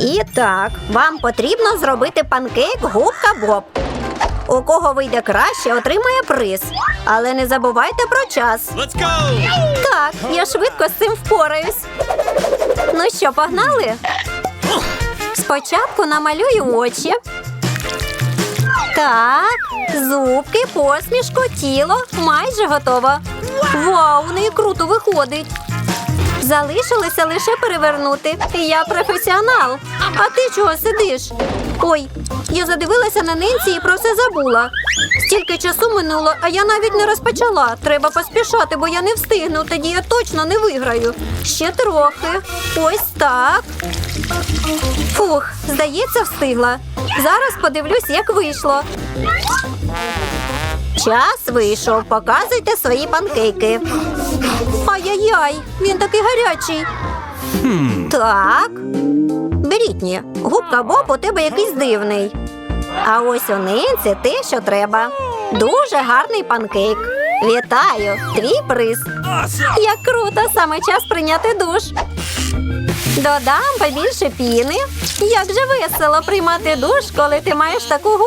І так, вам потрібно зробити панкейк губка Боб. У кого вийде краще, отримає приз. Але не забувайте про час. Let's go! Так, я швидко з цим впораюсь. Ну що, погнали? Спочатку намалюю очі. Так, зубки, посмішку, тіло майже готово. Вау, у неї круто виходить. Залишилося лише перевернути. Я професіонал. А ти чого сидиш? Ой, я задивилася на нинці і про все забула. Стільки часу минуло, а я навіть не розпочала. Треба поспішати, бо я не встигну. Тоді я точно не виграю. Ще трохи. Ось так. Фух, здається, встигла. Зараз подивлюсь, як вийшло. Час вийшов. Показуйте свої панкейки. Ай-яй-яй, він такий гарячий. Так. Брітні, губка Боб у тебе якийсь дивний. А ось у нинці те, що треба. Дуже гарний панкейк. Вітаю! Твій приз. Як круто, саме час прийняти душ. Додам побільше піни. Як же весело приймати душ, коли ти маєш таку губку.